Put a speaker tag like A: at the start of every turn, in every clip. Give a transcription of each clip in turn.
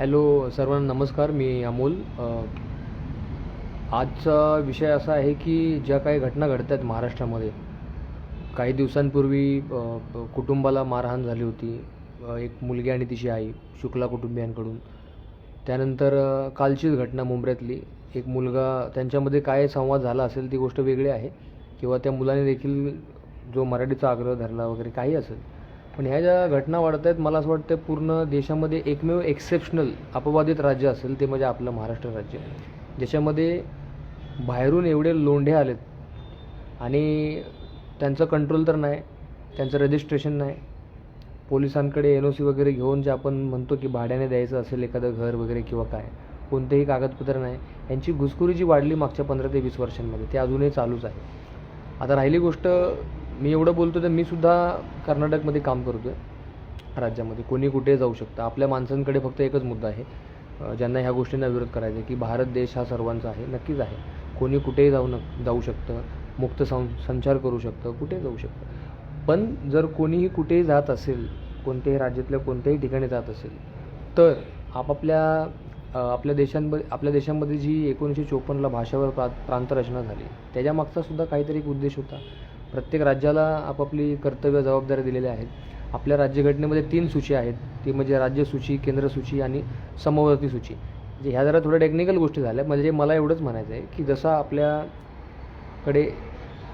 A: Hello सर्वांना नमस्कार मी अमोल. आजचा विषय असा आहे की ज्या काही घटना घडत आहेत महाराष्ट्रामध्ये काही दिवसांपूर्वी कुटुंबाला मारहाण झाली होती. एक मुलगी आणि तिची आई शुक्ला कुटुंबियांकडून. त्यानंतर कालचीच घटना मुंबईतली एक मुलगा त्यांच्यामध्ये काय संवाद झाला असेल ती गोष्ट वेगळी आहे. किंवा त्या मुलाने देखील जो मराठीचा आग्रह धरला वगैरे काही असेल पण ह्या ज्या घटना वाढत आहेत मला असं वाटतं पूर्ण देशामध्ये एकमेव एक्सेप्शनल अपवादित राज्य असेल ते म्हणजे आपलं महाराष्ट्र राज्य. ज्याच्यामध्ये बाहेरून एवढे लोंढे आलेत आणि त्यांचं कंट्रोल तर नाही त्यांचं रजिस्ट्रेशन नाही. पोलिसांकडे एन ओ सी वगैरे घेऊन जे आपण म्हणतो की भाड्याने द्यायचं असेल एखादं घर वगैरे किंवा काय कोणतेही कागदपत्र नाही. यांची घुसखोरी जी वाढली मागच्या पंधरा ते वीस वर्षांमध्ये ते अजूनही चालूच आहे. आता राहिली गोष्ट मी एवढं बोलतो तर मी सुद्धा कर्नाटकमध्ये काम करतो आहे राज्यामध्ये. कोणी कुठे जाऊ शकतं? आपल्या माणसांकडे फक्त एकच मुद्दा आहे. ज्यांना ह्या गोष्टींना विरोध करायचा आहे की भारत देश हा सर्वांचा आहे नक्कीच आहे. कोणी कुठेही जाऊ न जाऊ शकतं? मुक्त सं संचार करू शकतं? कुठे जाऊ शकतं? पण जर कोणीही कुठेही जात असेल कोणत्याही राज्यातल्या कोणत्याही ठिकाणी जात असेल तर आपापल्या आपल्या देशांमध्ये आपल्या देशामध्ये जी एकोणीसशे चोपन्नला भाषावर प्रा प्रांतरचना झाली त्याच्यामागचा सुद्धा काहीतरी एक उद्देश होता. प्रत्येक राज्याला आपापली कर्तव्य जबाबदाऱ्या दिलेल्या आहेत. आपल्या राज्यघटनेमध्ये तीन सूची आहेत. ती म्हणजे राज्यसूची केंद्र सूची आणि समवर्ती सूची. म्हणजे ह्या जरा थोड्या टेक्निकल गोष्टी झाल्या. म्हणजे मला एवढंच म्हणायचं आहे की जसं आपल्याकडे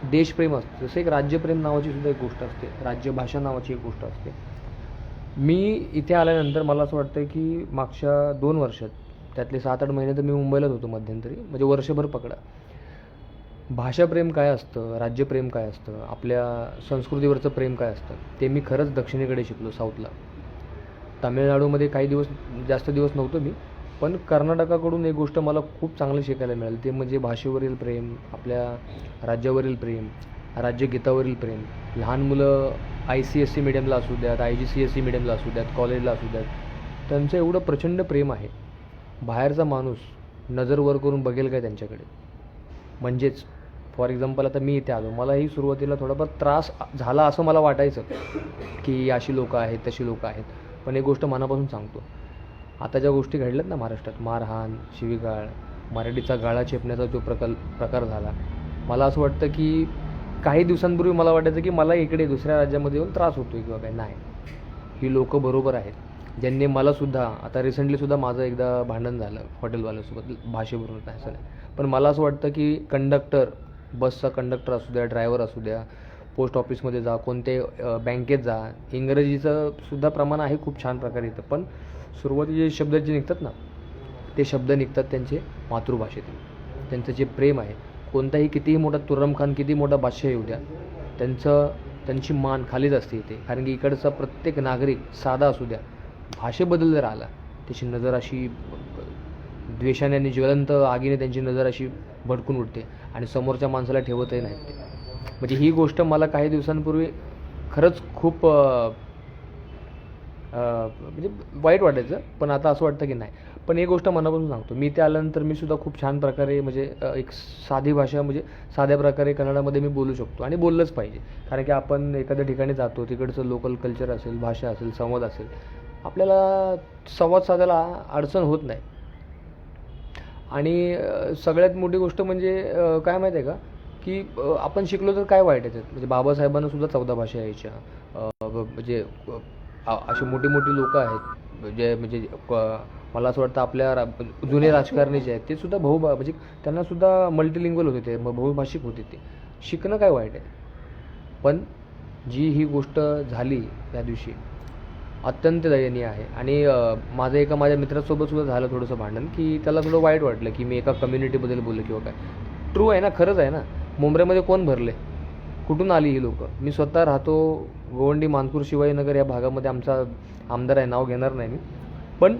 A: देशप्रेम असतं जसं एक राज्यप्रेम नावाची सुद्धा एक गोष्ट असते. राज्यभाषा नावाची एक गोष्ट असते. मी इथे आल्यानंतर मला असं वाटतं की मागच्या दोन वर्षात त्यातले सात आठ महिने तर मी मुंबईलाच होतो मध्यंतरी. म्हणजे वर्षभर पकडा. भाषाप्रेम काय असतं? राज्यप्रेम काय असतं? आपल्या संस्कृतीवरचं प्रेम काय असतं? ते मी खरंच दक्षिणेकडे शिकलो साऊथला. तामिळनाडूमध्ये काही दिवस जास्त दिवस नव्हतो मी पण कर्नाटकाकडून एक गोष्ट मला खूप चांगलं शिकायला मिळाली. ते म्हणजे भाषेवरील प्रेम आपल्या राज्यावरील प्रेम राज्यगीतावरील प्रेम. लहान मुलं आय सी एस सी मिडियमला असू द्यात I G C S C मिडियमला असू द्यात कॉलेजला असू द्यात त्यांचं एवढं प्रचंड प्रेम आहे. बाहेरचा माणूस नजर वर करून बघेल काय त्यांच्याकडे? म्हणजेच फॉर एक्झाम्पल आता मी इथे आलो. मलाही सुरुवातीला थोडाफार त्रास झाला असं मला वाटायचं की अशी लोकं आहेत तशी लोकं आहेत. पण एक गोष्ट मनापासून सांगतो. आता ज्या गोष्टी घडल्यात ना महाराष्ट्रात मारहाण शिवीगाळ मराठीचा गाळा चेपण्याचा जो प्रकल प्रकार झाला मला असं वाटतं की काही दिवसांपूर्वी मला वाटायचं की मला इकडे दुसऱ्या राज्यामध्ये येऊन त्रास होतो किंवा काही नाही. ही लोकं बरोबर आहेत. ज्यांनी मलासुद्धा आता रिसेंटलीसुद्धा माझं एकदा भांडण झालं हॉटेलवाल्यासोबत भाषेबरोबर नाही असं नाही. पण मला असं वाटतं की कंडक्टर बसचा कंडक्टर असू द्या ड्रायव्हर असू द्या पोस्ट ऑफिसमध्ये जा कोणते बँकेत जा इंग्रजीचं सुद्धा प्रमाण आहे खूप छान प्रकारे इथं. पण सुरुवातीचे शब्द जे निघतात ना ते शब्द निघतात त्यांचे मातृभाषेतील त्यांचं जे प्रेम आहे कोणताही कितीही मोठा तुरमखान किती मोठा बादशाह येऊ द्या त्यांचं त्यांची मान खालीच असते इथे. कारण की इकडचा प्रत्येक नागरिक साधा असू द्या भाषेबद्दल जर आला त्याची नजर अशी द्वेषाने आणि ज्वलंत आगीने त्यांची नजर अशी भडकून उठते आणि समोरच्या माणसाला ठेवतही नाहीत. ते म्हणजे ही गोष्ट मला काही दिवसांपूर्वी खरंच खूप म्हणजे वाईट वाटायचं पण आता असं वाटतं की नाही. पण एक गोष्ट मनापासून सांगतो मी ते आल्यानंतर मी सुद्धा खूप छान प्रकारे म्हणजे एक साधी भाषा म्हणजे साध्या प्रकारे कन्नडामध्ये मी बोलू शकतो आणि बोललंच पाहिजे. कारण की आपण एखाद्या ठिकाणी जातो तिकडचं लोकल कल्चर असेल भाषा असेल संवाद असेल आपल्याला संवाद साधायला अडचण होत नाही. आणि सगळ्यात मोठी गोष्ट म्हणजे काय माहिती आहे का? की आपण शिकलो तर काय वाईट आहे म्हणजे बाबासाहेबांना सुद्धा चौदा भाषा यायच्या. म्हणजे अशी मोठी मोठी लोकं आहेत. जे म्हणजे क- मला असं वाटतं आपल्या रा जुने राजकारणी जे आहेत ते सुद्धा बहु म्हणजे त्यांना सुद्धा मल्टीलिंग्वल होते ते बहुभाषिक होते ते. शिकणं काय वाईट आहे? पण जी ही गोष्ट झाली त्या दिवशी अत्यंत दयनीय आहे. आणि माझं एका माझ्या मित्रासोबत सुद्धा झालं थोडंसं भांडण की त्याला थोडं वाईट वाटलं की मी एका कम्युनिटीबद्दल बोललो किंवा काय. ट्रू आहे ना खरंच आहे ना. मुंबईमध्ये कोण भरले? कुठून आली ही लोकं? मी स्वतः राहतो गोवंडी मानपूर शिवाजीनगर या भागामध्ये. आमचा आमदार आहे नाव घेणार नाही मी. पण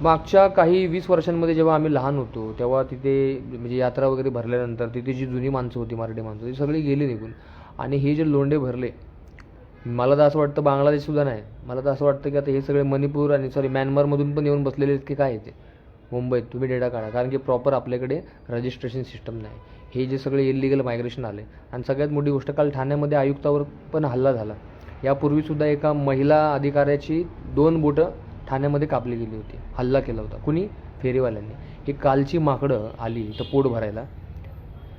A: मागच्या काही वीस वर्षांमध्ये जेव्हा आम्ही लहान होतो तेव्हा तिथे म्हणजे यात्रा वगैरे भरल्यानंतर तिथे जी जुनी माणसं होती मराठी माणसं ती सगळी गेली निघून. आणि हे जे लोंढे भरले मला तर असं वाटतं बांगलादेशसुद्धा नाही. मला तर असं वाटतं की आता हे सगळे मणिपूर आणि सॉरी म्यानमारमधून पण येऊन बसलेले आहेत की काय येते मुंबईत. तुम्ही डेटा काढा. कारण की प्रॉपर आपल्याकडे रजिस्ट्रेशन सिस्टम नाही. हे जे सगळे इलिगल मायग्रेशन आले. आणि सगळ्यात मोठी गोष्ट काल ठाण्यामध्ये आयुक्तावर पण हल्ला झाला. यापूर्वीसुद्धा एका महिला अधिकाऱ्याची दोन बोटं ठाण्यामध्ये कापली गेली होती. हल्ला केला होता. कुणी? फेरीवाल्यांनी. ही कालची माकडं आली तर पोट भरायला.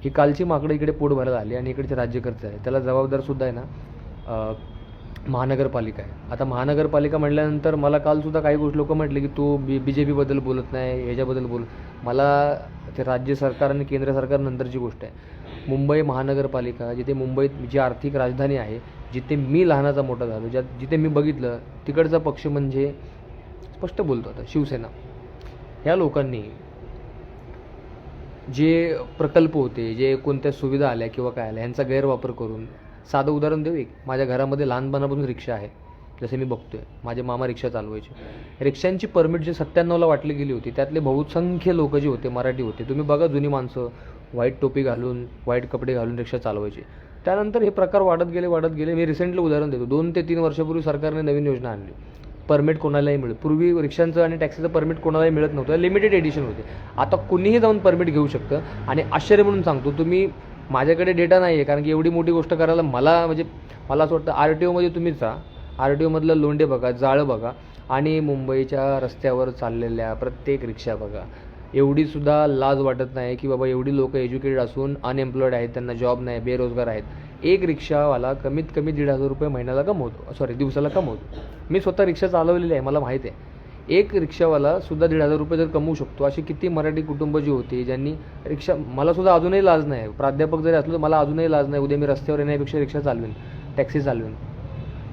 A: ही कालची माकडं इकडे पोट भरायला आली आणि इकडचे राज्यकर्ते आहे त्याला जबाबदारसुद्धा आहे ना महानगरपालिका आहे. आता महानगरपालिका म्हटल्यानंतर मला कालसुद्धा काही गोष्ट लोक म्हटले की तू बी बी जे पीबद्दल बोलत नाही ह्याच्याबद्दल बोल मला ते राज्य सरकार आणि केंद्र सरकार नंतरची गोष्ट आहे. मुंबई महानगरपालिका जिथे मुंबईत जी आर्थिक राजधानी आहे जिथे मी लहानाचा मोठा झालो ज्या जिथे मी बघितलं तिकडचा पक्ष म्हणजे स्पष्ट बोलतो आता शिवसेना. ह्या लोकांनी जे प्रकल्प होते जे कोणत्या सुविधा आल्या किंवा काय आल्या ह्यांचा गैरवापर करून साधं उदाहरण देऊ एक? माझ्या घरामध्ये लहानपणापासून रिक्षा आहे. जसे मी बघतोय माझे मामा रिक्षा चालवायचे. रिक्षांची परमिट जे सत्त्याण्णवला वाटली गेली होती त्यातले बहुसंख्य लोक जे होते मराठी होते. तुम्ही बघा जुनी माणसं व्हाईट टोपी घालून व्हाईट कपडे घालून रिक्षा चालवायचे. त्यानंतर हे प्रकार वाढत गेले वाढत गेले. मी रिसेंटली उदाहरण देतो. दोन ते तीन वर्षापूर्वी सरकारने नवीन योजना आणली. परमिट कोणालाही मिळत. पूर्वी रिक्षांचं आणि टॅक्सीचं परमिट कोणालाही मिळत नव्हतं. लिमिटेड एडिशन होते. आता कुणीही जाऊन परमिट घेऊ शकतं. आणि आश्चर्य म्हणून सांगतो तुम्ही माझ्याकडे डेटा नाही आहे कारण की एवढी मोठी गोष्ट करायला मला म्हणजे मला असं वाटतं आर टी ओमध्ये तुम्हीच जा आर टी ओमधलं लोंडे बघा जाळं बघा. आणि मुंबईच्या रस्त्यावर चाललेल्या प्रत्येक रिक्षा बघा. एवढीसुद्धा लाज वाटत नाही की बाबा एवढी लोक एज्युकेटेड असून अनएम्प्लॉईड आहेत त्यांना जॉब नाही बेरोजगार आहेत. एक रिक्षावाला कमीत कमी दीड हजार रुपये महिन्याला कमवतो सॉरी दिवसाला कमवतो. मी स्वतः रिक्षा चालवलेली आहे मला माहीत आहे. एक रिक्षावाला सुद्धा दीड हजार रुपये जर कमवू शकतो अशी किती मराठी कुटुंब जी होती ज्यांनी रिक्षा मला सुद्धा अजूनही लाज नाही. प्राध्यापक जरी असलो तर मला अजूनही लाज नाही. उद्या मी रस्त्यावर येण्यापेक्षा रिक्षा चालवेन टॅक्सी चालवेन.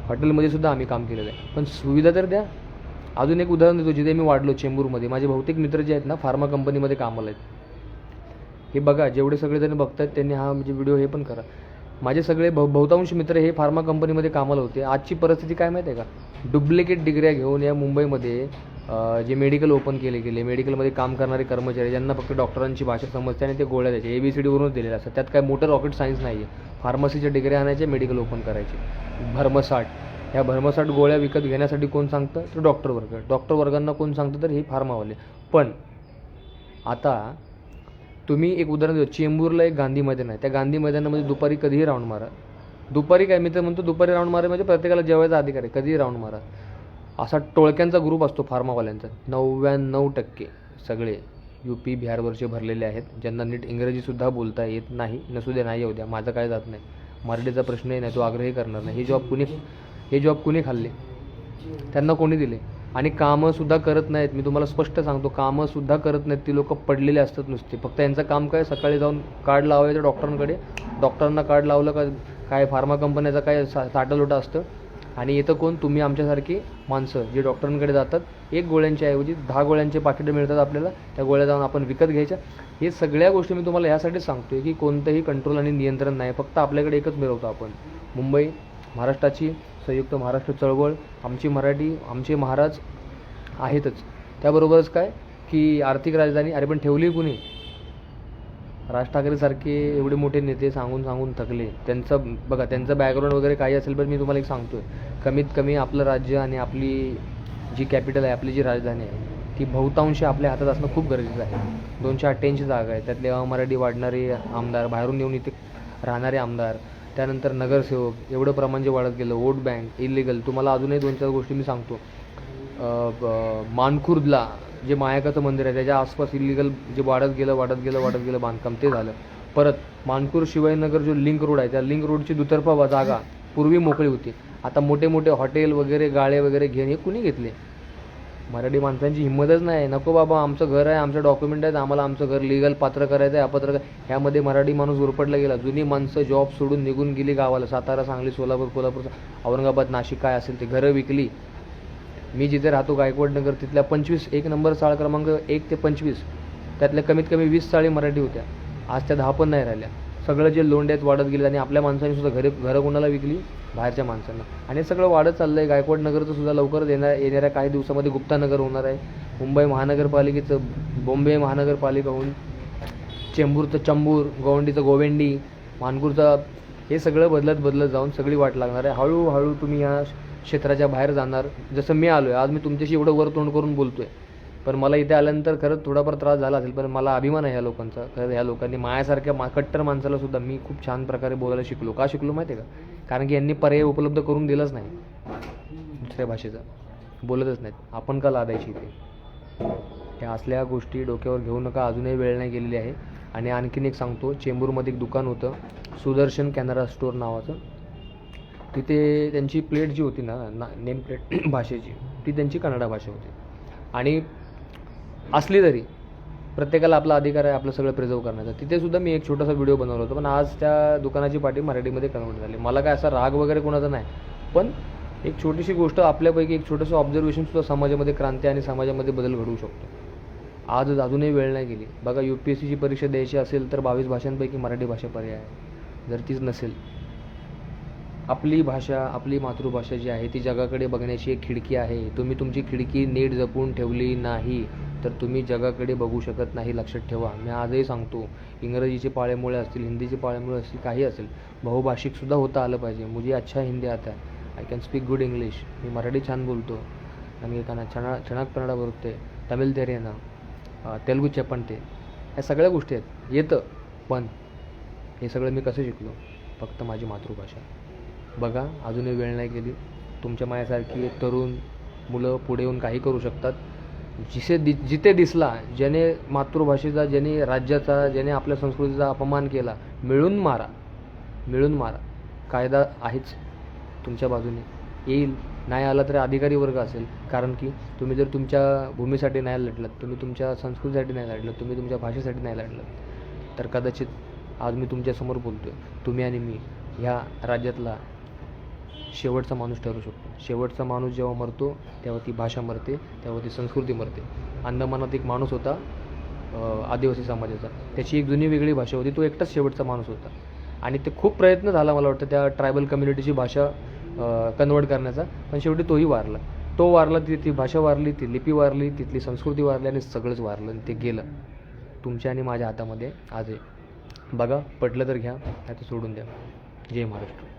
A: हॉटेलमध्ये सुद्धा आम्ही काम केलेलं आहे. पण सुविधा तर द्या. अजून एक उदाहरण देतो जिथे मी वाढलो चेंबूरमध्ये. माझे बहुतेक मित्र जे आहेत ना फार्मा कंपनीमध्ये कामाला आहेत. हे बघा जेवढे सगळेजण बघतात त्यांनी हा म्हणजे व्हिडिओ हे पण करा. माझे सगळे भ बहुतांश मित्र हे फार्मा कंपनीमध्ये कामाला होते. आजची परिस्थिती काय माहिती आहे का? डुप्लिकेट डिग्र्या घेऊन या मुंबईमध्ये जे मेडिकल ओपन केले गेले मेडिकलमध्ये काम करणारे कर्मचारी ज्यांना फक्त डॉक्टरांची भाषा समजते आणि ते गोळ्या द्यायचे ए बी सी डीवरूनच दिलेले असतात त्यात काय मोठं रॉकेट सायन्स नाही आहे फार्मसीच्या डिग्र्या आणायचे मेडिकल ओपन करायचे. भरमसाठ. ह्या भरमसाठ गोळ्या विकत घेण्यासाठी कोण सांगतं? तर डॉक्टर वर्ग. डॉक्टर वर्गांना कोण सांगतं? तर हे फार्मावाले. पण आता तुम्ही एक उदाहरण देऊ. चेंबूरला एक गांधी मैदान आहे. त्या गांधी मैदानामध्ये दुपारी कधीही राऊंड मारा. दुपारी काय? मी तर म्हणतो दुपारी राऊंड मारा म्हणजे प्रत्येकाला जेवायचा अधिकार आहे. कधीही राऊंड मारा. असा टोळक्यांचा ग्रुप असतो फार्मावाल्यांचा. नव्याण्णव टक्के सगळे यू पी बिहारवरचे भरलेले आहेत. ज्यांना नीट इंग्रजीसुद्धा बोलता येत नाही. नसू दे नाही येऊ द्या. माझं काय जात नाही. मराठीचा प्रश्नही नाही. तो आग्रही करणार नाही. हे जॉब कुणी हे जॉब कुणी खाल्ले? त्यांना कोणी दिले? आणि कामंसुद्धा करत नाहीत. मी तुम्हाला स्पष्ट सांगतो कामंसुद्धा करत नाहीत. ती लोकं पडलेले असतात नुसते. फक्त यांचं काम काय? सकाळी जाऊन कार्ड लावायचं डॉक्टरांकडे. डॉक्टरांना कार्ड लावलं का? काय फार्मा कंपन्याचा काय सा लोटा असतं. आणि येतं कोण? तुम्ही आमच्यासारखी माणसं जे डॉक्टरांकडे जातात. एक गोळ्यांच्या ऐवजी दहा गोळ्यांचे पाकिटं मिळतात आपल्याला. त्या गोळ्या जाऊन आपण विकत घ्यायच्या. हे सगळ्या गोष्टी मी तुम्हाला यासाठी आहे की कोणतंही कंट्रोल आणि नियंत्रण नाही. फक्त आपल्याकडे एकच मिळवतो आपण. मुंबई महाराष्ट्राची संयुक्त महाराष्ट्र चळवळ आमची मराठी आमचे महाराज आहेतच. त्याबरोबरच काय? की आर्थिक राजधानी अरे पण ठेवली कुणी? राज ठाकरेसारखे एवढे मोठे नेते सांगून सांगून थकले. त्यांचं बघा त्यांचं बॅकग्राऊंड वगैरे काही असेल पण मी तुम्हाला एक सांगतोय. कमीत कमी आपलं राज्य आणि आपली जी कॅपिटल आहे आपली जी राजधानी आहे ती बहुतांश आपल्या हातात असणं खूप गरजेचं आहे. दोनशे अठ्ठ्याऐंशी जागा आहे त्यातले मराठी वाढणारे आमदार बाहेरून येऊन इथे राहणारे आमदार त्यानंतर नगरसेवक एवढं प्रमाण जे वाढत गेलं वोट बँक इलिगल तुम्हाला अजूनही दोन चार गोष्टी मी सांगतो. मानखुर्दला जे मायाकाचं मंदिर आहे त्याच्या आसपास इलिगल जे वाढत गेलं वाढत गेलं वाढत गेलं बांधकाम ते झालं. परत मानपूर शिवाजीनगर जो लिंक रोड आहे त्या लिंक रोडची दुतर्फा वा- जागा पूर्वी मोकळी होती. आता मोठे मोठे हॉटेल वगैरे गाळे वगैरे घेणे हे कुणी घेतले? मराठी माणसांची हिंमतच नाही. नको बाबा आमचं घर आहे आमचं डॉक्युमेंट आहेत आम्हाला आमचं घर लिगल पात्र करायचं आहे अपात्र ह्यामध्ये मराठी माणूस उरपडला गेला. जुनी माणसं जॉब सोडून निघून गेली गावाला. सातारा सांगली सोलापूर कोल्हापूर औरंगाबाद नाशिक काय असेल ते घरं विकली. मी जिथे राहतो गायकवाड नगर तिथल्या पंचवीस एक नंबर चाळ क्रमांक एक ते पंचवीस. त्यातल्या कमीत कमी वीस चाळी मराठी होत्या. आज त्या दहा पण नाही राहिल्या. सगळं जे लोंड्यात वाढत गेले आणि आपल्या माणसांनी सुद्धा घरे घरं कोणाला विकली बाहेरच्या माणसांना. आणि हे सगळं वाढत चाललं आहे गायकवाड नगरचं सुद्धा लवकरच येणार येणाऱ्या काही दिवसामध्ये गुप्तानगर होणार आहे. मुंबई महानगरपालिकेचं बॉम्बे महानगरपालिका होऊन चेंबूरचं चंबूर गोवंडीचं गोवेंडी मानपूरचं हे सगळं बदलत बदलत जाऊन सगळी वाट लागणार आहे. हळूहळू तुम्ही या क्षेत्राच्या बाहेर जाणार. जसं मी आलो आहे आज मी तुमच्याशी एवढं वर तोंड करून बोलतो आहे पण मला इथे आल्यानंतर खरंच थोडाफार त्रास झाला असेल पण मला अभिमान आहे ह्या लोकांचा. खरं ह्या लोकांनी मायासारख्या मा कट्टर माणसाला सुद्धा मी खूप छान प्रकारे बोलायला शिकलो. का शिकलो माहिती आहे का? कारण की यांनी पर्याय उपलब्ध करून दिलाच नाही. दुसऱ्या भाषेचा. बोलतच नाहीत. आपण का लादायची ते ह्या असल्या गोष्टी डोक्यावर घेऊ नका. अजूनही वेळ नाही गेलेली आहे. आणि आणखीन एक सांगतो चेंबूरमध्ये एक दुकान होतं सुदर्शन कॅनरा स्टोअर नावाचं. तिथे त्यांची प्लेट जी होती ना ना नेम प्लेट भाषेची ती त्यांची कन्नडा भाषा होती. आणि असली तरी. प्रत्येकाला आपला अधिकार आहे आपलं सगळं प्रिझर्व करण्याचा. तिथे सुद्धा मी एक छोटासा व्हिडिओ बनवला होता पण आज त्या दुकानाची पाठी मराठीमध्ये कन्वर्ट झाली. मला काय असा राग वगैरे कोणाचा नाही. पण एक छोटीशी गोष्ट आपल्यापैकी एक छोटंसं ऑब्झर्वेशनसुद्धा समाजामध्ये क्रांती आणि समाजामध्ये बदल घडवू शकतो. आजच अजूनही वेळ नाही गेली. बघा यू पी एस सीची परीक्षा द्यायची असेल तर बावीस भाषांपैकी मराठी भाषा पर्याय आहे. जर तीच नसेल आपली भाषा आपली मातृभाषा जी आहे ती जगाकडे बघण्याची एक खिडकी आहे. तुम्ही तुमची खिडकी नीट जपून ठेवली नाही. तर तुम्ही जगाकडे बघू शकत नाही लक्षात ठेवा. मी आजही सांगतो इंग्रजीचे पाळेमुळे असतील हिंदीचे पाळेमुळे असतील काही असेल बहुभाषिकसुद्धा होता आलं पाहिजे. मुझे अच्छा हिंदी आता. I can speak good English मी मराठी छान बोलतो. आणि एकाना छणा छणाक कन्नडा बोलते तमिळ तेरेना तेलगू चपणते ह्या सगळ्या गोष्टी आहेत. येतं पण हे सगळं मी कसं शिकलो? फक्त माझी मातृभाषा. बघा अजूनही वेळ नाही गेली. तुमच्या मायासारखी तरुण मुलं पुढे येऊन काही करू शकतात. जिसे दि जिथे दिसला ज्याने मातृभाषेचा ज्याने राज्याचा ज्याने आपल्या संस्कृतीचा अपमान केला मिळून मारा. मिळून मारा. कायदा आहेच तुमच्या बाजूने. येईल. नाही आला तर अधिकारी वर्ग असेल. कारण की तुम्ही जर तुमच्या भूमीसाठी नाही लढलात तुम्ही तुमच्या संस्कृतीसाठी नाही लढलात तुम्ही तुमच्या भाषेसाठी नाही लढलात तर कदाचित आज मी तुमच्यासमोर बोलतो आहे तुम्ही आणि मी ह्या राज्यातला शेवटचा माणूस ठरू शकतो. शेवटचा माणूस जेव्हा मरतो तेव्हा ती भाषा मरते तेव्हा ती संस्कृती मरते. अंदमानात एक माणूस होता आदिवासी समाजाचा. त्याची एक जुनी वेगळी भाषा होती तो एकटाच शेवटचा माणूस होता. आणि ते खूप प्रयत्न झाला मला वाटतं त्या ट्रायबल कम्युनिटीची भाषा कन्वर्ट करण्याचा. पण शेवटी तोही वारला. तो वारला ती ती भाषा वारली ती लिपी वारली तिथली संस्कृती वारली आणि सगळंच वारलं आणि ते गेलं. तुमच्या आणि माझ्या हातामध्ये आज आहे. बघा पटलं तर घ्या नाही तर सोडून द्या. जय महाराष्ट्र.